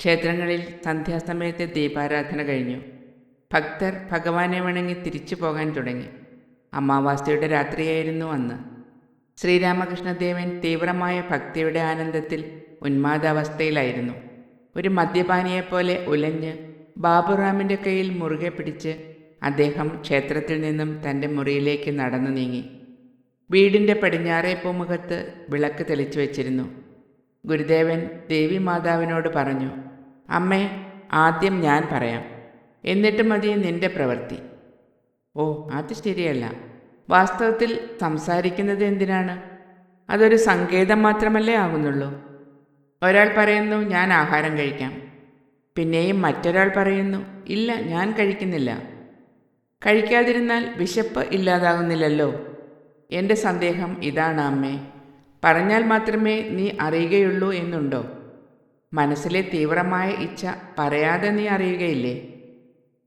ക്ഷേത്രങ്ങളിൽ സന്ധ്യാസമയത്തെ ദീപാരാധന കഴിഞ്ഞു. ഭക്തർ ഭഗവാനെ വണങ്ങി തിരിച്ചു പോകാൻ തുടങ്ങി. അമാവാസ്യയുടെ രാത്രിയായിരുന്നു അന്ന്. ശ്രീരാമകൃഷ്ണദേവൻ തീവ്രമായ ഭക്തിയുടെ ആനന്ദത്തിൽ ഉന്മാദാവസ്ഥയിലായിരുന്നു. ഒരു മദ്യപാനിയെപ്പോലെ ഉലഞ്ഞ് ബാബുറാമിന്റെ കയ്യിൽ മുറുകെ പിടിച്ച് അദ്ദേഹം ക്ഷേത്രത്തിൽ നിന്നും തന്റെ മുറിയിലേക്ക് നടന്നു നീങ്ങി. വീടിന്റെ പടിഞ്ഞാറേ പൂമുഖത്ത് വിളക്ക് തെളിച്ചു വച്ചിരുന്നു. ഗുരുദേവൻ ദേവി മാതാവിനോട് പറഞ്ഞു അമ്മേ ആദ്യം ഞാൻ പറയാം. എന്നിട്ട് മതി നിന്റെ പ്രവൃത്തി. ഓ അത് ശരിയല്ല. വാസ്തവത്തിൽ സംസാരിക്കുന്നത് എന്തിനാണ്? അതൊരു സങ്കേതം മാത്രമല്ലേ ആകുന്നുള്ളൂ ഒരാൾ പറയുന്നു ഞാൻ ആഹാരം കഴിക്കാം. പിന്നെയും മറ്റൊരാൾ പറയുന്നു ഇല്ല ഞാൻ കഴിക്കുന്നില്ല. കഴിക്കാതിരുന്നാൽ വിശപ്പ് ഇല്ലാതാകുന്നില്ലല്ലോ എന്റെ സന്ദേഹം ഇതാണ് അമ്മേ. പറഞ്ഞാൽ മാത്രമേ നീ അറിയുകയുള്ളൂ എന്നുണ്ടോ? മനസ്സിലെ തീവ്രമായ ഇച്ഛ പറയാതെ നീ അറിയുകയില്ലേ?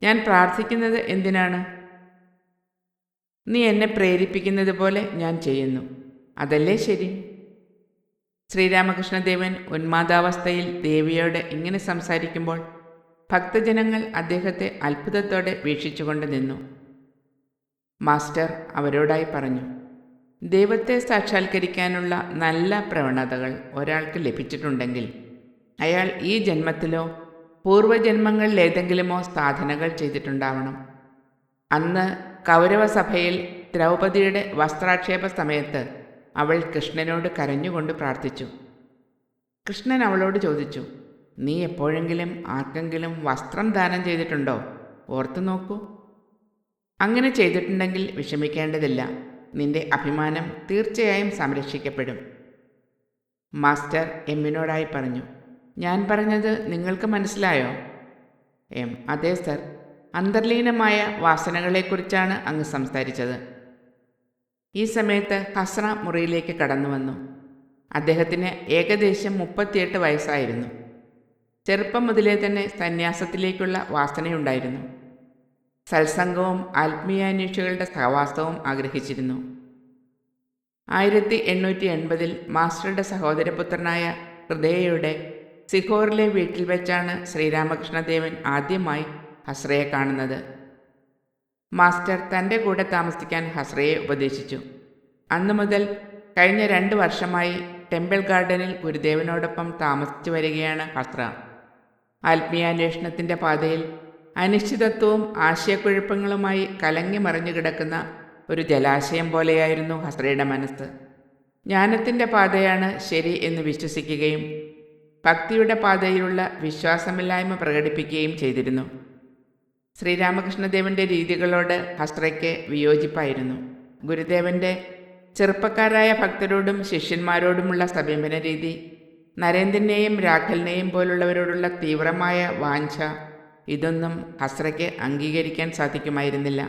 ഞാൻ പ്രാർത്ഥിക്കുന്നത് എന്തിനാണ്? നീ എന്നെ പ്രേരിപ്പിക്കുന്നത് പോലെ ഞാൻ ചെയ്യുന്നു. അതല്ലേ ശരി? ശ്രീരാമകൃഷ്ണദേവൻ ഉന്മാദാവസ്ഥയിൽ ദേവിയോട് ഇങ്ങനെ സംസാരിക്കുമ്പോൾ ഭക്തജനങ്ങൾ അദ്ദേഹത്തെ അത്ഭുതത്തോടെ വീക്ഷിച്ചുകൊണ്ട് നിന്നു. മാസ്റ്റർ അവരോടായി പറഞ്ഞു ദൈവത്തെ സാക്ഷാത്കരിക്കാനുള്ള നല്ല പ്രവണതകൾ ഒരാൾക്ക് ലഭിച്ചിട്ടുണ്ടെങ്കിൽ അയാൾ ഈ ജന്മത്തിലോ പൂർവജന്മങ്ങളിലേതെങ്കിലുമോ സാധനകൾ ചെയ്തിട്ടുണ്ടാവണം. അന്ന് കൗരവസഭയിൽ ദ്രൗപദിയുടെ വസ്ത്രാക്ഷേപ സമയത്ത് അവൾ കൃഷ്ണനോട് കരഞ്ഞുകൊണ്ട് പ്രാർത്ഥിച്ചു. കൃഷ്ണൻ അവളോട് ചോദിച്ചു നീ എപ്പോഴെങ്കിലും ആർക്കെങ്കിലും വസ്ത്രം ദാനം ചെയ്തിട്ടുണ്ടോ? ഓർത്തു നോക്കൂ. അങ്ങനെ ചെയ്തിട്ടുണ്ടെങ്കിൽ വിഷമിക്കേണ്ടതില്ല. നിന്റെ അഭിമാനം തീർച്ചയായും സംരക്ഷിക്കപ്പെടും മാസ്റ്റർ എമ്മിനോടായി പറഞ്ഞു. ഞാൻ പറഞ്ഞത് നിങ്ങൾക്ക് മനസ്സിലായോ? എം. അതെ സർ. അന്തർലീനമായ വാസനകളെക്കുറിച്ചാണ് അങ്ങ് സംസാരിച്ചത്. ഈ സമയത്ത് ഹസ്ര മുറിയിലേക്ക് കടന്നു വന്നു അദ്ദേഹത്തിന് ഏകദേശം മുപ്പത്തിയെട്ട് വയസ്സായിരുന്നു. ചെറുപ്പം മുതലേ തന്നെ സന്യാസത്തിലേക്കുള്ള വാസനയുണ്ടായിരുന്നു. സത്സംഗവും ആത്മീയാന്വേഷികളുടെ സഹവാസവും ആഗ്രഹിച്ചിരുന്നു. ആയിരത്തി എണ്ണൂറ്റി എൺപതിൽ മാസ്റ്ററുടെ സഹോദരപുത്രനായ ഹൃദയയുടെ സിഹോറിലെ വീട്ടിൽ വെച്ചാണ് ശ്രീരാമകൃഷ്ണദേവൻ ആദ്യമായി ഹസ്രയെ കാണുന്നത്. മാസ്റ്റർ തന്റെ കൂടെ താമസിക്കാൻ ഹസ്രയെ ഉപദേശിച്ചു. അന്നു മുതൽ കഴിഞ്ഞ രണ്ട് വർഷമായി ടെമ്പിൾ ഗാർഡനിൽ ഗുരുദേവനോടൊപ്പം താമസിച്ചു വരികയാണ് ഹസ്ര. ആത്മീയാന്വേഷണത്തിന്റെ പാതയിൽ അനിശ്ചിതത്വവും ആശയക്കുഴപ്പങ്ങളുമായി കലങ്ങി മറിഞ്ഞു കിടക്കുന്ന ഒരു ജലാശയം പോലെയായിരുന്നു ഹസ്രയുടെ മനസ്സ്. ജ്ഞാനത്തിന്റെ പാതയാണ് ശരി എന്ന് വിശ്വസിക്കുകയും ഭക്തിയുടെ പാതയിലുള്ള വിശ്വാസമില്ലായ്മ പ്രകടിപ്പിക്കുകയും ചെയ്തിരുന്നു. ശ്രീരാമകൃഷ്ണദേവന്റെ രീതികളോട് ഹസ്രയ്ക്ക് വിയോജിപ്പായിരുന്നു. ഗുരുദേവന്റെ ചെറുപ്പക്കാരായ ഭക്തരോടും ശിഷ്യന്മാരോടുമുള്ള സമീപന രീതി നരേന്ദ്രനെയും രാഖലിനെയും പോലുള്ളവരോടുള്ള തീവ്രമായ വാഞ്ച ഇതൊന്നും ഹസ്രയ്ക്ക് അംഗീകരിക്കാൻ സാധിക്കുമായിരുന്നില്ല.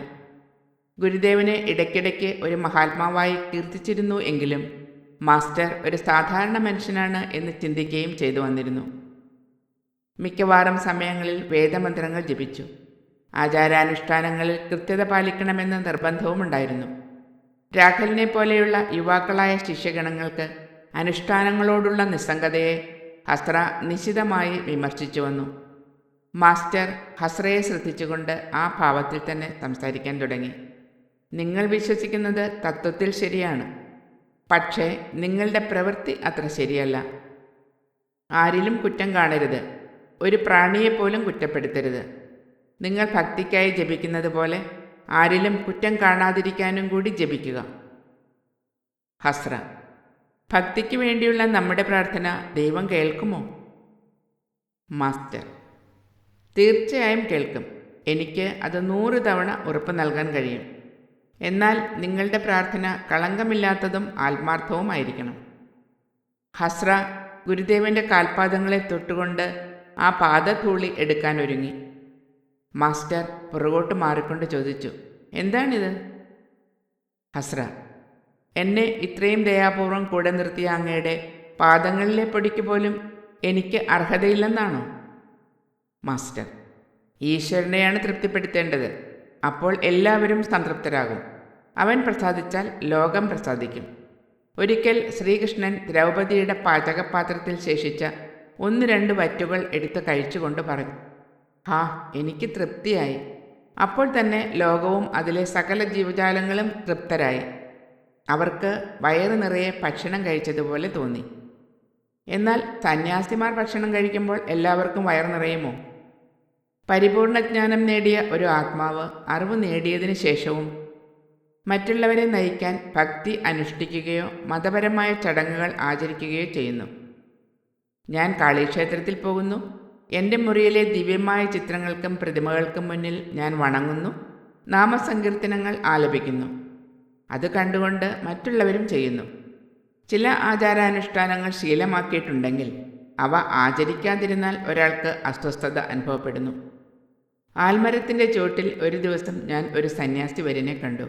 ഗുരുദേവനെ ഇടയ്ക്കിടയ്ക്ക് ഒരു മഹാത്മാവായി കീർത്തിച്ചിരുന്നു എങ്കിലും മാസ്റ്റർ ഒരു സാധാരണ മനുഷ്യനാണ് എന്ന് ചിന്തിക്കുകയും ചെയ്തു വന്നിരുന്നു. മിക്കവാറും സമയങ്ങളിൽ വേദമന്ത്രങ്ങൾ ജപിച്ചു. ആചാരാനുഷ്ഠാനങ്ങളിൽ കൃത്യത പാലിക്കണമെന്ന നിർബന്ധവും ഉണ്ടായിരുന്നു. രാഘലിനെ പോലെയുള്ള യുവാക്കളായ ശിഷ്യഗണങ്ങൾക്ക് അനുഷ്ഠാനങ്ങളോടുള്ള നിസ്സംഗതയെ ഹസ്ര നിശിതമായി വിമർശിച്ചു വന്നു. മാസ്റ്റർ ഹസ്രയെ ശ്രദ്ധിച്ചുകൊണ്ട് ആ ഭാവത്തിൽ തന്നെ സംസാരിക്കാൻ തുടങ്ങി. നിങ്ങൾ വിശ്വസിക്കുന്നത് തത്വത്തിൽ ശരിയാണ്. പക്ഷേ നിങ്ങളുടെ പ്രവൃത്തി അത്ര ശരിയല്ല. ആരിലും കുറ്റം കാണരുത്. ഒരു പ്രാണിയെപ്പോലും കുറ്റപ്പെടുത്തരുത്. നിങ്ങൾ ഭക്തിക്കായി ജപിക്കുന്നത് പോലെ ആരിലും കുറ്റം കാണാതിരിക്കാനും കൂടി ജപിക്കുക. ഹസ്ര. ഭക്തിക്ക് വേണ്ടിയുള്ള നമ്മുടെ പ്രാർത്ഥന ദൈവം കേൾക്കുമോ? മാസ്റ്റർ. തീർച്ചയായും കേൾക്കും. എനിക്ക് അത് നൂറ് തവണ ഉറപ്പ് നൽകാൻ കഴിയും. എന്നാൽ നിങ്ങളുടെ പ്രാർത്ഥന കളങ്കമില്ലാത്തതും ആത്മാർത്ഥവുമായിരിക്കണം. ഹസ്ര ഗുരുദേവന്റെ കാൽപാദങ്ങളെ തൊട്ടുകൊണ്ട് ആ പാദധൂളി എടുക്കാൻ ഒരുങ്ങി. മാസ്റ്റർ പുറകോട്ട് മാറിക്കൊണ്ട് ചോദിച്ചു എന്താണിത്? ഹസ്ര എന്നെ ഇത്രയും ദയാപൂർവം കൂടെ നിർത്തിയ അങ്ങയുടെ പാദങ്ങളിലെ പൊടിക്ക് പോലും എനിക്ക് അർഹതയില്ലെന്നാണോ? മാസ്റ്റർ ഈശ്വരനെയാണ് തൃപ്തിപ്പെടുത്തേണ്ടത്. അപ്പോൾ എല്ലാവരും സംതൃപ്തരാകും. അവൻ പ്രസാദിച്ചാൽ ലോകം പ്രസാദിക്കും. ഒരിക്കൽ ശ്രീകൃഷ്ണൻ ദ്രൗപദിയുടെ പാചകപാത്രത്തിൽ ശേഷിച്ച ഒന്ന് രണ്ട് വറ്റുകൾ എടുത്ത് കഴിച്ചുകൊണ്ട് പറഞ്ഞു ഹാ എനിക്ക് തൃപ്തിയായി. അപ്പോൾ തന്നെ ലോകവും അതിലെ സകല ജീവജാലങ്ങളും തൃപ്തരായി. അവർക്ക് വയറ് നിറയെ ഭക്ഷണം കഴിച്ചതുപോലെ തോന്നി. എന്നാൽ സന്യാസിമാർ ഭക്ഷണം കഴിക്കുമ്പോൾ എല്ലാവർക്കും വയറു നിറയുമോ? പരിപൂർണ ജ്ഞാനം നേടിയ ഒരു ആത്മാവ് അറിവ് നേടിയതിനു ശേഷവും മറ്റുള്ളവരെ നയിക്കാൻ ഭക്തി അനുഷ്ഠിക്കുകയോ മതപരമായ ചടങ്ങുകൾ ആചരിക്കുകയോ ചെയ്യുന്നു. ഞാൻ കാളീക്ഷേത്രത്തിൽ പോകുന്നു. എന്റെ മുറിയിലെ ദിവ്യമായ ചിത്രങ്ങൾക്കും പ്രതിമകൾക്കും മുന്നിൽ ഞാൻ വണങ്ങുന്നു. നാമസങ്കീർത്തനങ്ങൾ ആലപിക്കുന്നു. അത് കണ്ടുകൊണ്ട് മറ്റുള്ളവരും ചെയ്യുന്നു. ചില ആചാരാനുഷ്ഠാനങ്ങൾ ശീലമാക്കിയിട്ടുണ്ടെങ്കിൽ അവ ആചരിക്കാതിരുന്നാൽ ഒരാൾക്ക് അസ്വസ്ഥത അനുഭവപ്പെടുന്നു. ആൽമരത്തിന്റെ ചുവട്ടിൽ ഒരു ദിവസം ഞാൻ ഒരു സന്യാസി വരിനെ കണ്ടു.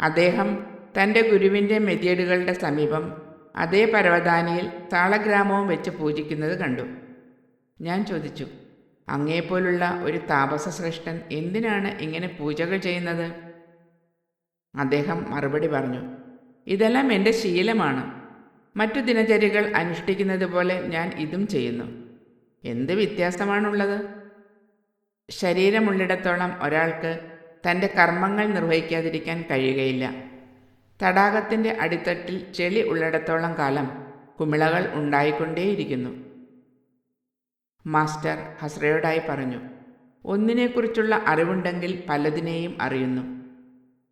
അദ്ദേഹം തന്റെ ഗുരുവിന്റെ മെതിയടുകളുടെ സമീപം അതേ പരവതാനിയിൽ താളഗ്രാമവും വെച്ച് പൂജിക്കുന്നത് കണ്ടു. ഞാൻ ചോദിച്ചു അങ്ങേപ്പോലുള്ള ഒരു താപസ ശ്രേഷ്ഠൻ എന്തിനാണ് ഇങ്ങനെ പൂജകൾ ചെയ്യുന്നത്? അദ്ദേഹം മറുപടി പറഞ്ഞു ഇതെല്ലാം എന്റെ ശീലമാണ്. മറ്റു ദിനചര്യകൾ അനുഷ്ഠിക്കുന്നത് പോലെ ഞാൻ ഇതും ചെയ്യുന്നു. എന്ത് വ്യത്യാസമാണുള്ളത്? ശരീരമുള്ളിടത്തോളം ഒരാൾക്ക് തന്റെ കർമ്മങ്ങൾ നിർവഹിക്കാതിരിക്കാൻ കഴിയുകയില്ല. തടാകത്തിന്റെ അടിത്തട്ടിൽ ചെളി ഉള്ളിടത്തോളം കാലം കുമിളകൾ ഉണ്ടായിക്കൊണ്ടേയിരിക്കുന്നു. മാസ്റ്റർ ഹസ്രയോടായി പറഞ്ഞു ഒന്നിനെക്കുറിച്ചുള്ള അറിവുണ്ടെങ്കിൽ പലതിനെയും അറിയുന്നു.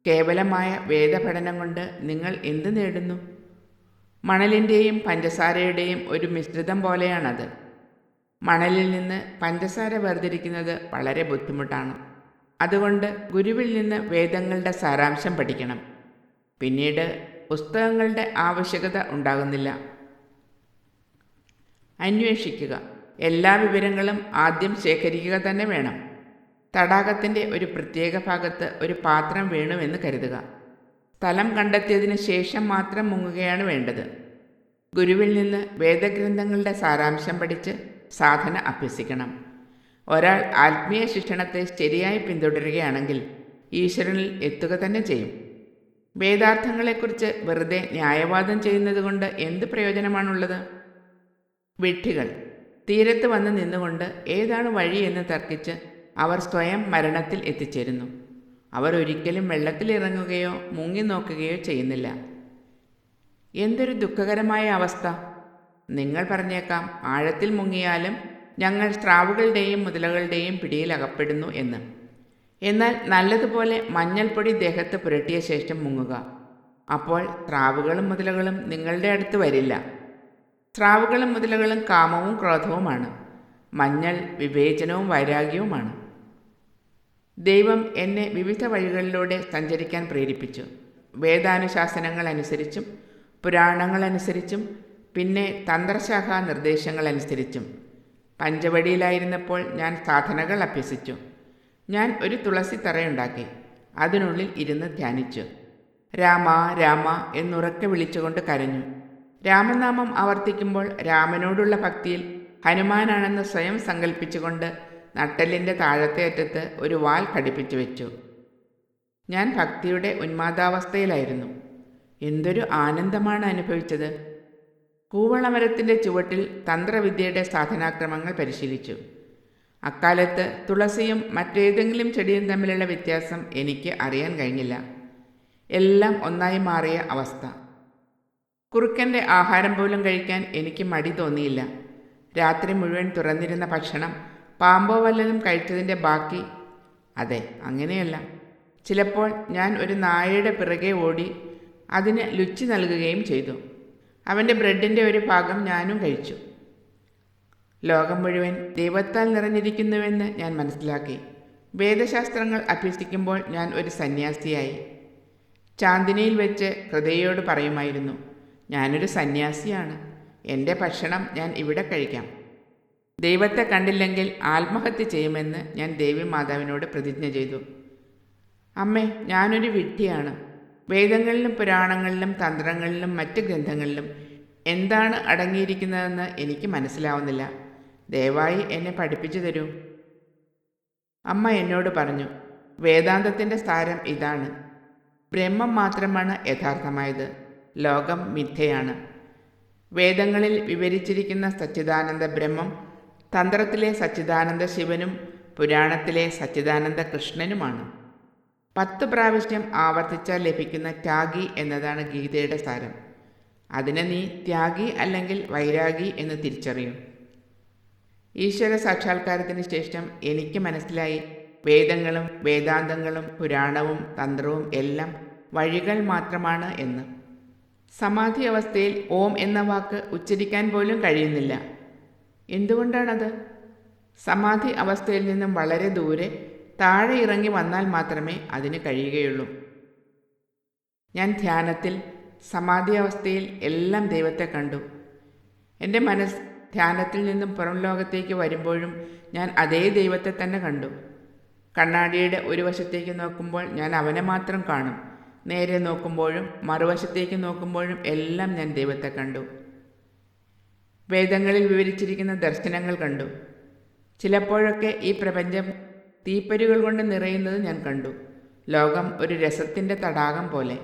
കേവലമായ വേദപഠനം കൊണ്ട് നിങ്ങൾ എന്ത് നേടുന്നു? മണലിന്റെയും പഞ്ചസാരയുടെയും ഒരു മിശ്രിതം പോലെയാണത്. മണലിൽ നിന്ന് പഞ്ചസാര വേർതിരിക്കുന്നത് വളരെ ബുദ്ധിമുട്ടാണ്. അതുകൊണ്ട് ഗുരുവിൽ നിന്ന് വേദങ്ങളുടെ സാരാംശം പഠിക്കണം. പിന്നീട് പുസ്തകങ്ങളുടെ ആവശ്യകത ഉണ്ടാകുന്നില്ല. അന്വേഷിക്കുക. എല്ലാ വിവരങ്ങളും ആദ്യം ശേഖരിക്കുക തന്നെ വേണം. തടാകത്തിന്റെ ഒരു പ്രത്യേക ഭാഗത്ത് ഒരു പാത്രം വീണുവെന്ന് കരുതുക. സ്ഥലം കണ്ടെത്തിയതിന് ശേഷം മാത്രം മുങ്ങുകയാണ് വേണ്ടത്. ഗുരുവിൽ നിന്ന് വേദഗ്രന്ഥങ്ങളുടെ സാരാംശം പഠിച്ച് സാധന അഭ്യസിക്കണം. ഒരാൾ ആത്മീയ ശിക്ഷണത്തെ ശരിയായി പിന്തുടരുകയാണെങ്കിൽ ഈശ്വരനിൽ എത്തുക തന്നെ ചെയ്യും. വേദാർത്ഥങ്ങളെക്കുറിച്ച് വെറുതെ ന്യായവാദം ചെയ്യുന്നതുകൊണ്ട് എന്ത് പ്രയോജനമാണുള്ളത്? വിഡ്ഢികൾ തീരത്ത് വന്ന് നിന്നുകൊണ്ട് ഏതാണ് വഴി എന്ന് തർക്കിച്ച് അവർ സ്വയം മരണത്തിൽ എത്തിച്ചേരുന്നു. അവർ ഒരിക്കലും വെള്ളത്തിലിറങ്ങുകയോ മുങ്ങി നോക്കുകയോ ചെയ്യുന്നില്ല. എന്തൊരു ദുഃഖകരമായ അവസ്ഥ. നിങ്ങൾ പറഞ്ഞേക്കാം ആഴത്തിൽ മുങ്ങിയാലും ഞങ്ങൾ സ്രാവുകളുടെയും മുതലകളുടെയും പിടിയിലകപ്പെടുന്നു എന്ന്. എന്നാൽ നല്ലതുപോലെ മഞ്ഞൾപ്പൊടി ദേഹത്ത് പുരട്ടിയ ശേഷം മുങ്ങുക. അപ്പോൾ സ്രാവുകളും മുതലകളും നിങ്ങളുടെ അടുത്ത് വരില്ല. സ്രാവുകളും മുതലകളും കാമവും ക്രോധവുമാണ്. മഞ്ഞൾ വിവേചനവും വൈരാഗ്യവുമാണ്. ദൈവം എന്നെ വിവിധ വഴികളിലൂടെ സഞ്ചരിക്കാൻ പ്രേരിപ്പിച്ചു. വേദാനുശാസനങ്ങൾ അനുസരിച്ചും പുരാണങ്ങൾ അനുസരിച്ചും പിന്നെ തന്ത്രശാഖ നിർദ്ദേശങ്ങൾ അനുസരിച്ചും പഞ്ചവടിയിലായിരുന്നപ്പോൾ ഞാൻ സാധനകൾ അഭ്യസിച്ചു. ഞാൻ ഒരു തുളസി തറയുണ്ടാക്കി അതിനുള്ളിൽ ഇരുന്ന് ധ്യാനിച്ചു. രാമ രാമ എന്നുറക്കെ വിളിച്ചുകൊണ്ട് കരഞ്ഞു. രാമനാമം ആവർത്തിക്കുമ്പോൾ രാമനോടുള്ള ഭക്തിയിൽ ഹനുമാനാണെന്ന് സ്വയം സങ്കല്പിച്ചുകൊണ്ട് നട്ടലിന്റെ താഴത്തെ അറ്റത്ത് ഒരു വാൽ ഘടിപ്പിച്ചു വെച്ചു. ഞാൻ ഭക്തിയുടെ ഉന്മാദാവസ്ഥയിലായിരുന്നു. എന്തൊരു ആനന്ദമാണ് അനുഭവിച്ചത്. കൂവളമരത്തിന്റെ ചുവട്ടിൽ തന്ത്രവിദ്യയുടെ സാധനാക്രമങ്ങൾ പരിശീലിച്ചു. അക്കാലത്ത് തുളസിയും മറ്റേതെങ്കിലും ചെടിയും തമ്മിലുള്ള വ്യത്യാസം എനിക്ക് അറിയാൻ കഴിഞ്ഞില്ല. എല്ലാം ഒന്നായി മാറിയ അവസ്ഥ. കുറുക്കന്റെ ആഹാരം പോലും കഴിക്കാൻ എനിക്ക് മടി തോന്നിയില്ല. രാത്രി മുഴുവൻ തുറന്നിരുന്ന ഭക്ഷണം പാമ്പോ വല്ലതും കഴിച്ചതിന്റെ ബാക്കി. അതെ അങ്ങനെയല്ല. ചിലപ്പോൾ ഞാൻ ഒരു നായയുടെ പിറകെ ഓടി അതിന് ലുച്ചി നൽകുകയും ചെയ്തു. അവന്റെ ബ്രെഡിന്റെ ഒരു ഭാഗം ഞാനും കഴിച്ചു. ലോകം മുഴുവൻ ദൈവത്താൽ നിറഞ്ഞിരിക്കുന്നുവെന്ന് ഞാൻ മനസ്സിലാക്കി. വേദശാസ്ത്രങ്ങൾ അഭ്യസിക്കുമ്പോൾ ഞാൻ ഒരു സന്യാസിയായി. ചാന്ദിനിയിൽ വെച്ച് ഹൃദയയോട് പറയുമായിരുന്നു ഞാനൊരു സന്യാസിയാണ്. എന്റെ ഭക്ഷണം ഞാൻ ഇവിടെ കഴിക്കാം. ദൈവത്തെ കണ്ടില്ലെങ്കിൽ ആത്മഹത്യ ചെയ്യുമെന്ന് ഞാൻ ദേവി മാതാവിനോട് പ്രതിജ്ഞ ചെയ്തു. അമ്മേ ഞാനൊരു വിഡ്ഢിയാണ്. വേദങ്ങളിലും പുരാണങ്ങളിലും തന്ത്രങ്ങളിലും മറ്റ് ഗ്രന്ഥങ്ങളിലും എന്താണ് അടങ്ങിയിരിക്കുന്നതെന്ന് എനിക്ക് മനസ്സിലാവുന്നില്ല. ദയവായി എന്നെ പഠിപ്പിച്ചു തരൂ. അമ്മ എന്നോട് പറഞ്ഞു വേദാന്തത്തിന്റെ സാരം ഇതാണ്. ബ്രഹ്മം മാത്രമാണ് യഥാർത്ഥമായത്. ലോകം മിഥ്യയാണ്. വേദങ്ങളിൽ വിവരിച്ചിരിക്കുന്ന സച്ചിദാനന്ദ ബ്രഹ്മം തന്ത്രത്തിലെ സച്ചിദാനന്ദ ശിവനും പുരാണത്തിലെ സച്ചിദാനന്ദ കൃഷ്ണനുമാണ്. പത്ത് പ്രാവശ്യം ആവർത്തിച്ചാൽ ലഭിക്കുന്ന ത്യാഗി എന്നതാണ് ഗീതയുടെ സാരം. അതിനെ നീ ത്യാഗി അല്ലെങ്കിൽ വൈരാഗി എന്ന് തിരിച്ചറിയും. ഈശ്വര സാക്ഷാത്കാരത്തിന് ശേഷം എനിക്ക് മനസ്സിലായി വേദങ്ങളും വേദാന്തങ്ങളും പുരാണവും തന്ത്രവും എല്ലാം വഴികൾ മാത്രമാണ് എന്ന്. സമാധി അവസ്ഥയിൽ ഓം എന്ന വാക്ക് ഉച്ചരിക്കാൻ പോലും കഴിയുന്നില്ല. എന്തുകൊണ്ടാണത്? സമാധി അവസ്ഥയിൽ നിന്നും വളരെ ദൂരെ താഴെ ഇറങ്ങി വന്നാൽ മാത്രമേ അതിന് കഴിയുകയുള്ളൂ. ഞാൻ ധ്യാനത്തിൽ സമാധി അവസ്ഥയിൽ എല്ലാം ദൈവത്തെ കണ്ടു. എന്റെ മനസ്സ് ധ്യാനത്തിൽ നിന്നും പുറം ലോകത്തേക്ക് വരുമ്പോഴും ഞാൻ അതേ ദൈവത്തെ തന്നെ കണ്ടു. കണ്ണാടിയുടെ ഒരു വശത്തേക്ക് നോക്കുമ്പോൾ ഞാൻ അവനെ മാത്രം കാണും. നേരെ നോക്കുമ്പോഴും മറുവശത്തേക്ക് നോക്കുമ്പോഴും എല്ലാം ഞാൻ ദൈവത്തെ കണ്ടു. വേദങ്ങളിൽ വിവരിച്ചിരിക്കുന്ന ദർശനങ്ങൾ കണ്ടു. ചിലപ്പോഴൊക്കെ ഈ പ്രപഞ്ചം തീപ്പരികൾ കൊണ്ട് നിറയുന്നത് ഞാൻ കണ്ടു. ലോകം ഒരു രസത്തിന്റെ തടാകം പോലെ.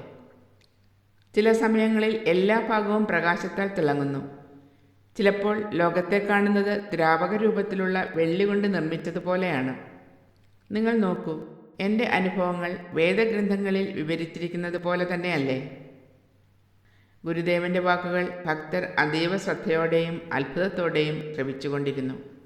ചില സമയങ്ങളിൽ എല്ലാ ഭാഗവും പ്രകാശത്താൽ തിളങ്ങുന്നു. ചിലപ്പോൾ ലോകത്തെ കാണുന്നത് ദ്രാവക രൂപത്തിലുള്ള വെള്ളി കൊണ്ട് നിർമ്മിച്ചതുപോലെയാണ് നിങ്ങൾ നോക്കൂ എന്റെ അനുഭവങ്ങൾ വേദഗ്രന്ഥങ്ങളിൽ വിവരിച്ചിരിക്കുന്നത് പോലെ തന്നെയല്ലേ? ഗുരുദേവന്റെ വാക്കുകൾ ഭക്തർ അതീവ ശ്രദ്ധയോടെയും അത്ഭുതത്തോടെയും ശ്രവിച്ചുകൊണ്ടിരുന്നു.